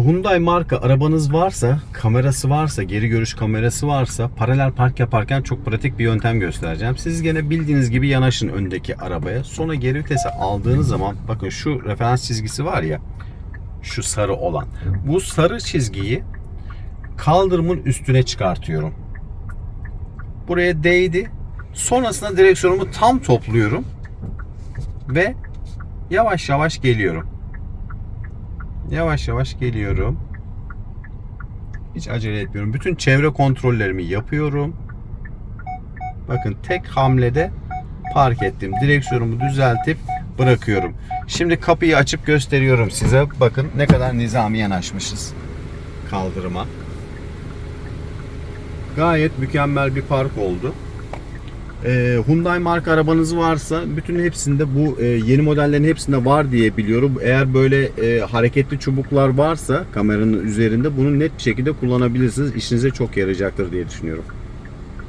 Hyundai marka arabanız varsa, kamerası varsa, geri görüş kamerası varsa paralel park yaparken çok pratik bir yöntem göstereceğim. Siz gene bildiğiniz gibi yanaşın öndeki arabaya. Sonra geri vitese aldığınız zaman bakın şu referans çizgisi var ya şu sarı olan. Bu sarı çizgiyi kaldırımın üstüne çıkartıyorum. Buraya değdi. Sonrasında direksiyonumu tam topluyorum ve yavaş yavaş geliyorum. Yavaş yavaş geliyorum. Hiç acele etmiyorum. Bütün çevre kontrollerimi yapıyorum. Bakın tek hamlede park ettim. Direksiyonumu düzeltip bırakıyorum. Şimdi kapıyı açıp gösteriyorum size. Bakın ne kadar nizami yanaşmışız kaldırıma. Gayet mükemmel bir park oldu. Ee, Hyundai marka arabanız varsa bütün hepsinde bu e, yeni modellerin hepsinde var diye biliyorum. Eğer böyle e, hareketli çubuklar varsa kameranın üzerinde bunu net bir şekilde kullanabilirsiniz. İşinize çok yarayacaktır diye düşünüyorum.